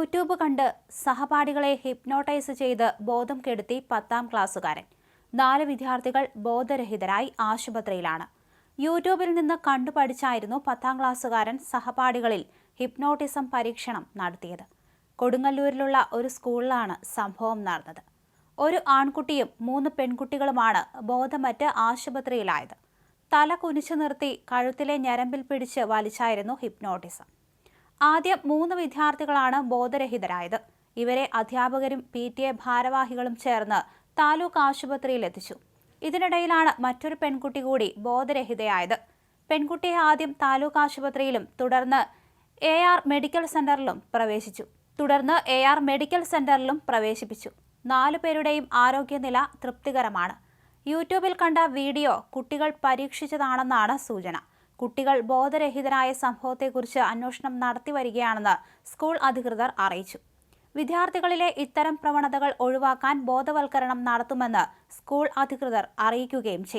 YouTube കണ്ട് സഹപാഠികളെ hypnotise ചെയ്ത് ബോധം കെടുത്തി പത്താം ക്ലാസ്സുകാരൻ. നാല് വിദ്യാർത്ഥികൾ ബോധരഹിതരായി ആശുപത്രിയിലാണ്. യൂട്യൂബിൽ നിന്ന് കണ്ടു പഠിച്ചായിരുന്നു പത്താം ക്ലാസ്സുകാരൻ സഹപാഠികളിൽ ഹിപ്നോട്ടിസം പരീക്ഷണം നടത്തിയത്. കൊടുങ്ങല്ലൂരിലുള്ള ഒരു സ്കൂളിലാണ് സംഭവം നടന്നത്. ഒരു ആൺകുട്ടിയും മൂന്ന് പെൺകുട്ടികളുമാണ് ബോധമറ്റ് ആശുപത്രിയിലായത്. തല കുനിച്ചു നിർത്തി കഴുത്തിലെ ഞരമ്പിൽ പിടിച്ച് വലിച്ചായിരുന്നു ഹിപ്നോട്ടിസം ആദ്യം മൂന്ന് വിദ്യാർത്ഥികളാണ് ബോധരഹിതരായത്. ഇവരെ അധ്യാപകരും പി. ടി. എ. ഭാരവാഹികളും ചേർന്ന് താലൂക്ക് ആശുപത്രിയിൽ എത്തിച്ചു. ഇതിനിടയിലാണ് മറ്റൊരു പെൺകുട്ടി കൂടി ബോധരഹിതയായത്. പെൺകുട്ടിയെ ആദ്യം താലൂക്ക് ആശുപത്രിയിലും തുടർന്ന് എ. ആർ. മെഡിക്കൽ സെന്ററിലും പ്രവേശിച്ചു. തുടർന്ന് എ. ആർ. മെഡിക്കൽ സെന്ററിലും പ്രവേശിപ്പിച്ചു. നാലു പേരുടെയും ആരോഗ്യനില തൃപ്തികരമാണ്. യൂട്യൂബിൽ കണ്ട വീഡിയോ കുട്ടികൾ പരീക്ഷിച്ചതാണെന്നാണ് സൂചന. കുട്ടികൾ ബോധരഹിതരായ സംഭവത്തെക്കുറിച്ച് അന്വേഷണം നടത്തിവരികയാണെന്ന് സ്കൂൾ അധികൃതർ അറിയിച്ചു. വിദ്യാർത്ഥികളിലെ ഇത്തരം പ്രവണതകൾ ഒഴിവാക്കാൻ ബോധവൽക്കരണം നടത്തുമെന്ന് സ്കൂൾ അധികൃതർ അറിയിക്കുകയും ചെയ്തു.